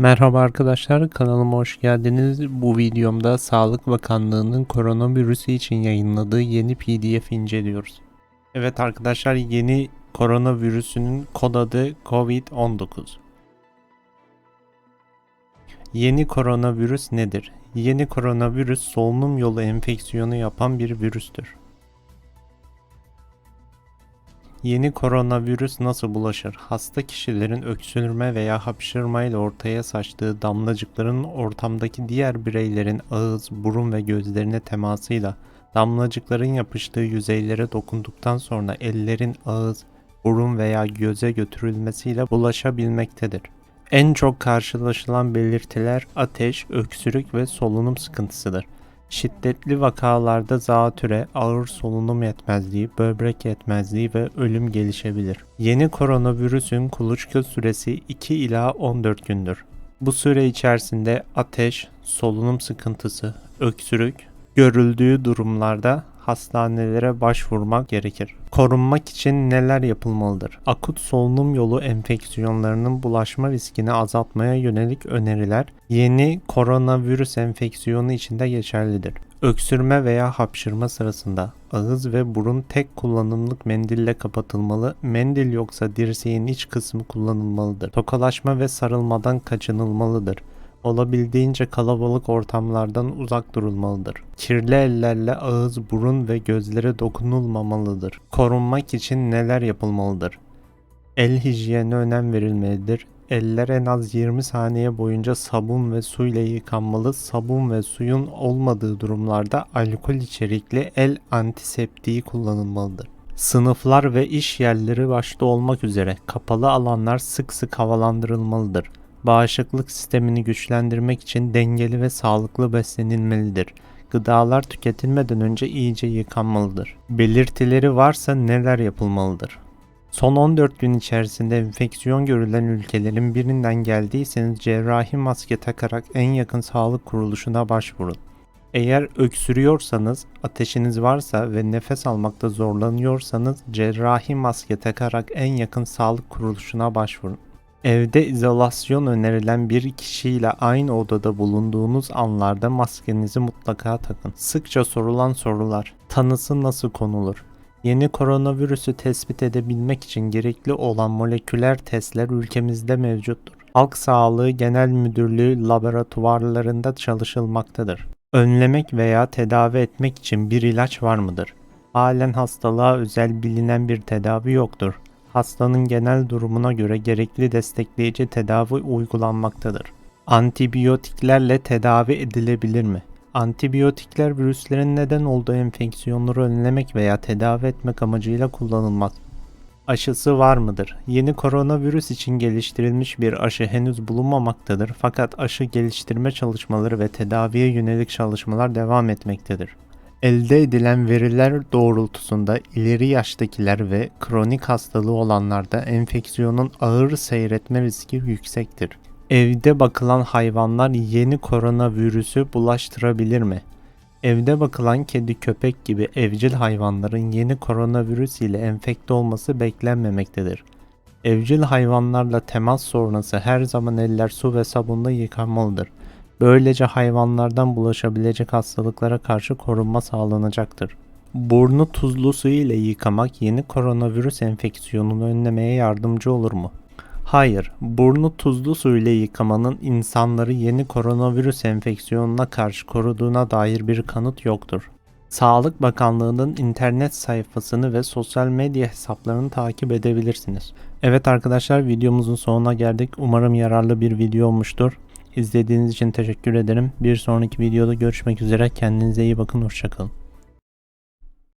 Merhaba arkadaşlar kanalıma hoş geldiniz. Bu videomda Sağlık Bakanlığı'nın koronavirüsü için yayınladığı yeni pdf inceliyoruz. Evet arkadaşlar yeni koronavirüsünün kod adı COVID-19. Yeni koronavirüs nedir? Yeni koronavirüs solunum yolu enfeksiyonu yapan bir virüstür. Yeni koronavirüs nasıl bulaşır? Hasta kişilerin öksürme veya hapşırmayla ortaya saçtığı damlacıkların ortamdaki diğer bireylerin ağız, burun ve gözlerine temasıyla damlacıkların yapıştığı yüzeylere dokunduktan sonra ellerin ağız, burun veya göze götürülmesiyle bulaşabilmektedir. En çok karşılaşılan belirtiler ateş, öksürük ve solunum sıkıntısıdır. Şiddetli vakalarda zatüre, ağır solunum yetmezliği, böbrek yetmezliği ve ölüm gelişebilir. Yeni koronavirüsün kuluçka süresi 2 ila 14 gündür. Bu süre içerisinde ateş, solunum sıkıntısı, öksürük görüldüğü durumlarda hastanelere başvurmak gerekir. Korunmak için neler yapılmalıdır? Akut solunum yolu enfeksiyonlarının bulaşma riskini azaltmaya yönelik öneriler yeni koronavirüs enfeksiyonu için de geçerlidir. Öksürme veya hapşırma sırasında ağız ve burun tek kullanımlık mendille kapatılmalı, mendil yoksa dirseğin iç kısmı kullanılmalıdır. Tokalaşma ve sarılmadan kaçınılmalıdır olabildiğince kalabalık ortamlardan uzak durulmalıdır. Kirli ellerle ağız, burun ve gözlere dokunulmamalıdır. Korunmak için neler yapılmalıdır? El hijyenine önem verilmelidir. Eller en az 20 saniye boyunca sabun ve su ile yıkanmalı. Sabun ve suyun olmadığı durumlarda alkol içerikli el antiseptiği kullanılmalıdır. Sınıflar ve iş yerleri başta olmak üzere kapalı alanlar sık sık havalandırılmalıdır bağışıklık sistemini güçlendirmek için dengeli ve sağlıklı beslenilmelidir. Gıdalar tüketilmeden önce iyice yıkanmalıdır. Belirtileri varsa neler yapılmalıdır? Son 14 gün içerisinde enfeksiyon görülen ülkelerin birinden geldiyseniz cerrahi maske takarak en yakın sağlık kuruluşuna başvurun. Eğer öksürüyorsanız, ateşiniz varsa ve nefes almakta zorlanıyorsanız cerrahi maske takarak en yakın sağlık kuruluşuna başvurun. Evde izolasyon önerilen bir kişiyle aynı odada bulunduğunuz anlarda maskenizi mutlaka takın. Sıkça sorulan sorular. Tanısı nasıl konulur? Yeni koronavirüsü tespit edebilmek için gerekli olan moleküler testler ülkemizde mevcuttur. Halk Sağlığı Genel Müdürlüğü laboratuvarlarında çalışılmaktadır. Önlemek veya tedavi etmek için bir ilaç var mıdır? Halen hastalığa özel bilinen bir tedavi yoktur hastanın genel durumuna göre gerekli destekleyici tedavi uygulanmaktadır. Antibiyotiklerle tedavi edilebilir mi? Antibiyotikler virüslerin neden olduğu enfeksiyonları önlemek veya tedavi etmek amacıyla kullanılmaz. Aşısı var mıdır? Yeni koronavirüs için geliştirilmiş bir aşı henüz bulunmamaktadır fakat aşı geliştirme çalışmaları ve tedaviye yönelik çalışmalar devam etmektedir. Elde edilen veriler doğrultusunda ileri yaştakiler ve kronik hastalığı olanlarda enfeksiyonun ağır seyretme riski yüksektir. Evde bakılan hayvanlar yeni koronavirüsü bulaştırabilir mi? Evde bakılan kedi köpek gibi evcil hayvanların yeni koronavirüs ile enfekte olması beklenmemektedir. Evcil hayvanlarla temas sonrası her zaman eller su ve sabunla yıkanmalıdır. Böylece hayvanlardan bulaşabilecek hastalıklara karşı korunma sağlanacaktır. Burnu tuzlu su ile yıkamak yeni koronavirüs enfeksiyonunu önlemeye yardımcı olur mu? Hayır, burnu tuzlu su ile yıkamanın insanları yeni koronavirüs enfeksiyonuna karşı koruduğuna dair bir kanıt yoktur. Sağlık Bakanlığı'nın internet sayfasını ve sosyal medya hesaplarını takip edebilirsiniz. Evet arkadaşlar videomuzun sonuna geldik. Umarım yararlı bir video olmuştur. İzlediğiniz için teşekkür ederim. Bir sonraki videoda görüşmek üzere. Kendinize iyi bakın. Hoşçakalın.